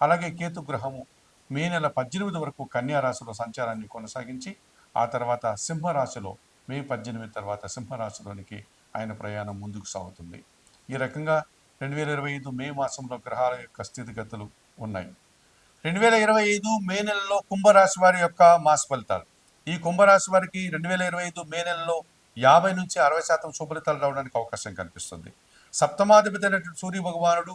అలాగే కేతు గ్రహము మే నెల పద్దెనిమిది వరకు కన్యా రాశిలో సంచారాన్ని కొనసాగించి ఆ తర్వాత సింహరాశిలో మే పద్దెనిమిది తర్వాత సింహరాశిలోనికి ఆయన ప్రయాణం ముందుకు సాగుతుంది. ఈ రకంగా రెండు వేల ఇరవై ఐదు మే మాసంలో గ్రహాల యొక్క స్థితిగతులు ఉన్నాయి. రెండు వేల ఇరవై ఐదు మే నెలలో కుంభరాశి వారి యొక్క మాస ఫలితాలు. ఈ కుంభరాశి వారికి రెండు వేల ఇరవై ఐదు మే నెలలో యాభై నుంచి అరవై శాతం శుభలితాలు రావడానికి అవకాశం కనిపిస్తుంది సప్తమాధిపతి అయినటువంటి సూర్య భగవానుడు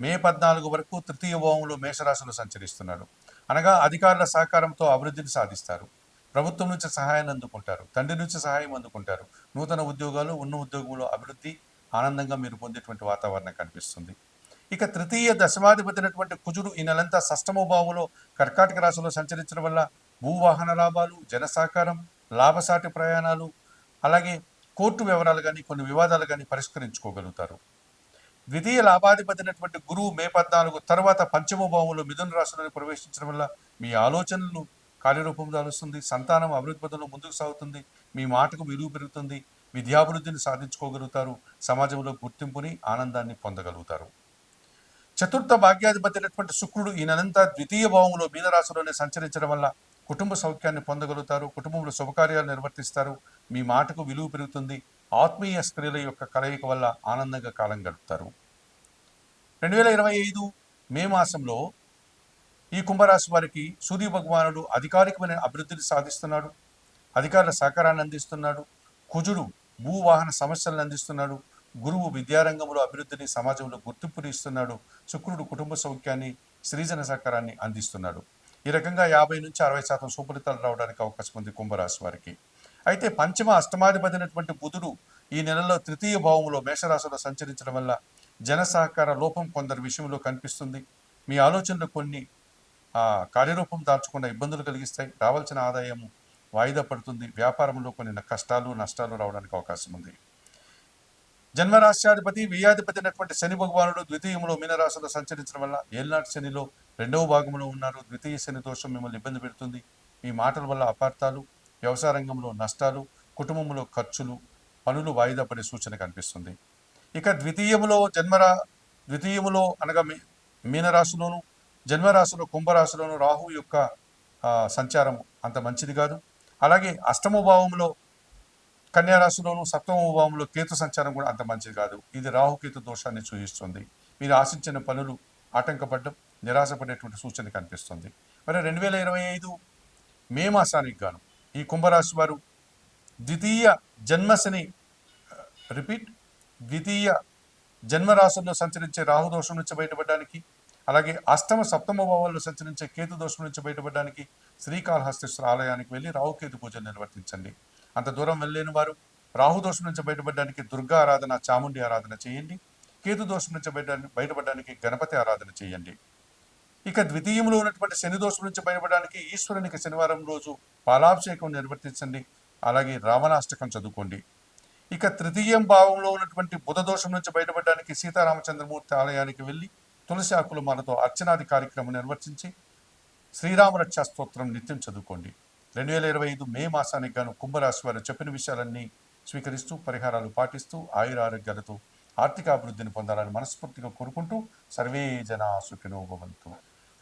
మే పద్నాలుగు వరకు తృతీయ భావంలో మేషరాశులు సంచరిస్తున్నాడు అనగా అధికారుల సహకారంతో అభివృద్ధిని సాధిస్తారు. ప్రభుత్వం నుంచి సహాయాన్ని అందుకుంటారు. తండ్రి నుంచి సహాయం అందుకుంటారు. నూతన ఉద్యోగాలు ఉన్న ఉద్యోగంలో అభివృద్ధి ఆనందంగా మీరు పొందేటువంటి వాతావరణం కనిపిస్తుంది. ఇక తృతీయ దశమాధిపతినటువంటి కుజుడు ఈ నెలంతా సష్టమ భావంలో కర్కాటక రాశిలో సంచరించడం వల్ల భూవాహన లాభాలు జన సహకారం లాభసాటి ప్రయాణాలు అలాగే కోర్టు వివరాలు కానీ కొన్ని వివాదాలు కానీ పరిష్కరించుకోగలుగుతారు. ద్వితీయ లాభాధిపతి అయినటువంటి గురువు మే పద్నాలుగు తర్వాత పంచమ భావంలో మిథున రాశిలోని ప్రవేశించడం వల్ల మీ ఆలోచనలు కార్యరూపం దాలుస్తుంది సంతానం అభివృద్ధి పదంలో ముందుకు సాగుతుంది మీ మాటకు విలువ పెరుగుతుంది విద్యాభివృద్ధిని సాధించుకోగలుగుతారు సమాజంలో గుర్తింపుని ఆనందాన్ని పొందగలుగుతారు. చతుర్థ భాగ్యాధిపతి అయినటువంటి శుక్రుడు ఈ నెలంతా ద్వితీయ భావంలో మీనరాశిలోనే సంచరించడం వల్ల కుటుంబ సౌఖ్యాన్ని పొందగలుగుతారు కుటుంబంలో శుభకార్యాలు నిర్వర్తిస్తారు మీ మాటకు విలువ పెరుగుతుంది ఆత్మీయ స్త్రీల యొక్క కలయిక వల్ల ఆనందంగా కాలం గడుపుతారు. రెండు వేల ఇరవై ఐదు మే మాసంలో ఈ కుంభరాశి వారికి సూర్య భగవానుడు అధికారికమైన అభివృద్ధిని సాధిస్తున్నాడు. అధికారుల సహకారాన్ని అందిస్తున్నాడు. కుజుడు భూవాహన సమస్యలను అందిస్తున్నాడు. గురువు విద్యారంగంలో అభివృద్ధిని సమాజంలో గుర్తింపుని ఇస్తున్నాడు. శుక్రుడు కుటుంబ సౌఖ్యాన్ని సృజన సహకారాన్ని అందిస్తున్నాడు. ఈ రకంగా యాభై నుంచి అరవై శాతం సుఫలితాలు రావడానికి అవకాశం ఉంది కుంభరాశి వారికి. అయితే పంచమ అష్టమాధిపతి అయినటువంటి బుధుడు ఈ నెలలో తృతీయ భావంలో మేషరాశిలో సంచరించడం వల్ల జన సహకార లోపం కొందరి విషయంలో కనిపిస్తుంది. మీ ఆలోచనలు కొన్ని కార్యరూపం దాల్చకుండా ఇబ్బందులు కలిగిస్తాయి. రావాల్సిన ఆదాయము వాయిదా పడుతుంది. వ్యాపారంలో కొన్ని కష్టాలు నష్టాలు రావడానికి అవకాశం ఉంది. జన్మరాశ్యాధిపతి వ్యయాధిపతి అయినటువంటి శని భగవానుడు ద్వితీయంలో మీనరాశిలో సంచరించడం వల్ల ఏల్నాటి శనిలో రెండవ భాగంలో ఉన్నారు. ద్వితీయ శని దోషం మిమ్మల్ని ఇబ్బంది పెడుతుంది. మీ మాటల వల్ల అపార్థాలు వ్యవసాయ రంగంలో నష్టాలు కుటుంబంలో ఖర్చులు పనులు వాయిదా పడే సూచన కనిపిస్తుంది. ఇక ద్వితీయములో జన్మరా ద్వితీయములో అనగా మీ మీనరాశిలోను జన్మరాశిలో కుంభరాశిలోను రాహు యొక్క సంచారం అంత మంచిది కాదు. అలాగే అష్టమ భావంలో కన్యారాశిలోను సప్తమ భావంలో కేతు సంచారం కూడా అంత మంచిది కాదు. ఇది రాహుకేతు దోషాన్ని సూచిస్తుంది. మీరు ఆశించిన పనులు ఆటంకపడడం నిరాశపడేటువంటి సూచన కనిపిస్తుంది. మరి రెండు వేల ఇరవై ఐదు మే మాసానికి గాను ఈ కుంభరాశి వారు ద్వితీయ జన్మశని రిపీట్ ద్వితీయ జన్మరాశుల్లో సంచరించే రాహు దోషం నుంచి బయటపడడానికి అలాగే అష్టమ సప్తమ భావాల్లో సంచరించే కేతు దోషం నుంచి బయటపడడానికి శ్రీకాళహస్తేశ్వర ఆలయానికి వెళ్ళి రాహుకేతు పూజలు నిర్వర్తించండి. అంత దూరం వెళ్ళలేని వారు రాహు దోషం నుంచి బయటపడడానికి దుర్గా ఆరాధన చాముండి ఆరాధన చేయండి. కేతు దోషం నుంచి బయట బయటపడడానికి గణపతి ఆరాధన చేయండి. ఇక ద్వితీయంలో ఉన్నటువంటి శని దోషం నుంచి బయటపడడానికి ఈశ్వరునికి శనివారం రోజు పాలాభిషేకం నిర్వర్తించండి. అలాగే రావణాష్టకం చదువుకోండి. ఇక తృతీయం భావంలో ఉన్నటువంటి బుధ దోషం నుంచి బయటపడడానికి సీతారామచంద్రమూర్తి ఆలయానికి వెళ్ళి తులసి ఆకులు మనతో అర్చనాది కార్యక్రమం నిర్వర్తించి శ్రీరామ రక్షా స్తోత్రం నిత్యం చదువుకోండి. రెండు వేల ఇరవై ఐదు మే మాసానికి గాను కుంభరాశి వారు చెప్పిన విషయాలన్నీ స్వీకరిస్తూ పరిహారాలు పాటిస్తూ ఆయుర ఆరోగ్యాలతో ఆర్థిక అభివృద్ధిని పొందాలని మనస్ఫూర్తిగా కోరుకుంటూ సర్వే జనా సుఖినో భవంతు.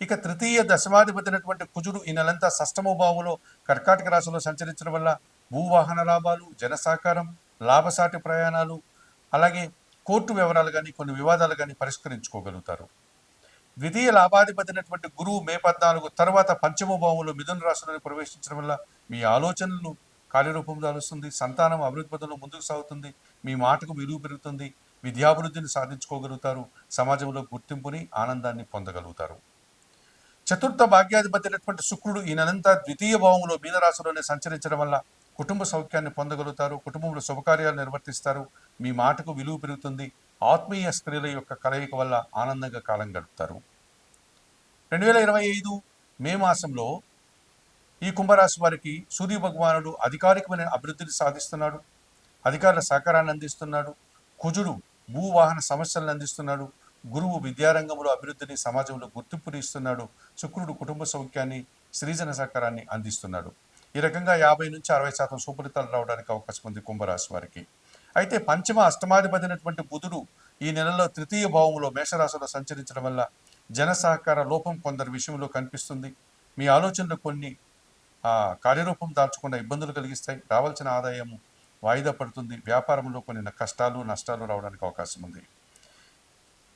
ఇక తృతీయ దశమాధిపతి అయినటువంటి కుజుడు ఈ నెలంతా షష్టమ భావంలో కర్కాటక రాశిలో సంచరించడం వల్ల భూవాహన లాభాలు జనసాకారం లాభసాటి ప్రయాణాలు అలాగే కోర్టు వివరాలు కానీ కొన్ని వివాదాలు కానీ పరిష్కరించుకోగలుగుతారు. ద్వితీయ లాభాధిపతి అయినటువంటి గురువు మే పద్నాలుగు తర్వాత పంచమ భావంలో మిథున రాశిలోని ప్రవేశించడం వల్ల మీ ఆలోచనలు కార్యరూపం దాలుస్తుంది సంతానం అభివృద్ధి పదంలో ముందుకు సాగుతుంది మీ మాటకు విలువ పెరుగుతుంది విద్యాభివృద్ధిని సాధించుకోగలుగుతారు సమాజంలో గుర్తింపుని ఆనందాన్ని పొందగలుగుతారు. చతుర్థ భాగ్యాధిపతి అయినటువంటి శుక్రుడు ఈ ద్వితీయ భావంలో మీనరాశిలోనే సంచరించడం వల్ల కుటుంబ సౌఖ్యాన్ని పొందగలుగుతారు కుటుంబంలో శుభకార్యాలు నిర్వర్తిస్తారు మీ మాటకు విలువ పెరుగుతుంది ఆత్మీయ స్త్రీల యొక్క కలయిక వల్ల ఆనందంగా కాలం గడుపుతారు. రెండు వేల ఇరవై ఐదు మే మాసంలో ఈ కుంభరాశి వారికి సూర్య భగవానుడు అధికారికమైన అభివృద్ధిని సాధిస్తున్నాడు అధికారుల సహకారాన్ని అందిస్తున్నాడు కుజుడు భూవాహన సమస్యలను అందిస్తున్నాడు గురువు విద్యారంగంలో అభివృద్ధిని సమాజంలో గుర్తింపుని ఇస్తున్నాడు. శుక్రుడు కుటుంబ సౌఖ్యాన్ని సృజన సహకారాన్ని అందిస్తున్నాడు. ఈ రకంగా యాభై నుంచి అరవై శాతం సుఫలితాలు రావడానికి అవకాశం ఉంది కుంభరాశి వారికి. అయితే పంచమ అష్టమాధిపతినటువంటి బుధుడు ఈ నెలలో తృతీయ భావంలో మేషరాశిలో సంచరించడం వల్ల జన సహకార లోపం కొందరి విషయంలో కనిపిస్తుంది. మీ ఆలోచనలు కొన్ని కార్యరూపం దాల్చకుండా ఇబ్బందులు కలిగిస్తాయి. రావాల్సిన ఆదాయం వాయిదా పడుతుంది. వ్యాపారంలో కొన్ని కష్టాలు నష్టాలు రావడానికి అవకాశం ఉంది.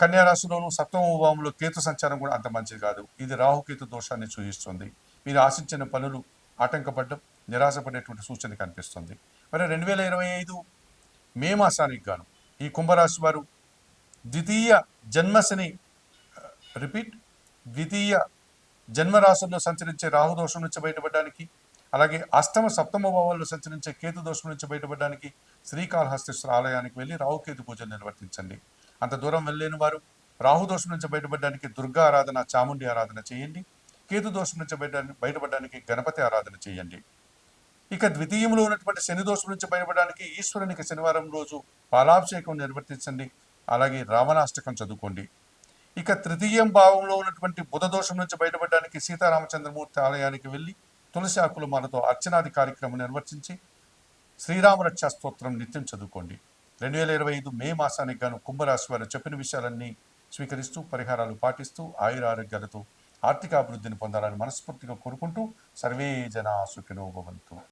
కన్యారాశిలోను సప్తమ భావంలో కేతు సంచారం కూడా అంత మంచిది కాదు. ఇది రాహుకేతు దోషాన్ని సూచిస్తుంది. మీరు ఆశించిన పనులు ఆటంకపడడం నిరాశపడేటువంటి సూచన కనిపిస్తుంది. మరి రెండు వేల ఇరవై ఐదు మే మాసానికి గాను ఈ కుంభరాశి వారు ద్వితీయ జన్మశని రిపీట్ ద్వితీయ జన్మరాశుల్లో సంచరించే రాహు దోషం నుంచి బయటపడడానికి అలాగే అష్టమ సప్తమ భావాల్లో సంచరించే కేతు దోషం నుంచి బయటపడడానికి శ్రీకాళహస్తీశ్వర ఆలయానికి వెళ్ళి రాహుకేతు పూజలు నిర్వర్తించండి. అంత దూరం వెళ్ళలేని వారు రాహుదోషం నుంచి బయటపడడానికి దుర్గా ఆరాధన చాముండి ఆరాధన చేయండి. కేతు దోషం నుంచి బయట బయటపడడానికి గణపతి ఆరాధన చేయండి. ఇక ద్వితీయంలో ఉన్నటువంటి శని దోషం నుంచి బయటపడడానికి ఈశ్వరునికి శనివారం రోజు పాలాభిషేకం నిర్వర్తించండి. అలాగే రావణాష్టకం చదువుకోండి. ఇక తృతీయం భావంలో ఉన్నటువంటి బుధ దోషం నుంచి బయటపడడానికి సీతారామచంద్రమూర్తి ఆలయానికి వెళ్ళి తులసి ఆకులు మాలతో అర్చనాది కార్యక్రమం నిర్వర్తించి శ్రీరామరక్ష స్తోత్రం నిత్యం చదువుకోండి. రెండు వేల ఇరవై ఐదు మే మాసానికి గాను కుంభరాశి వారు చెప్పిన విషయాలన్నీ స్వీకరిస్తూ పరిహారాలు పాటిస్తూ ఆయుర ఆరోగ్యాలతో ఆర్థిక అభివృద్ధిని పొందాలని మనస్ఫూర్తిగా కోరుకుంటూ సర్వే జన సుఖినో భవంతు.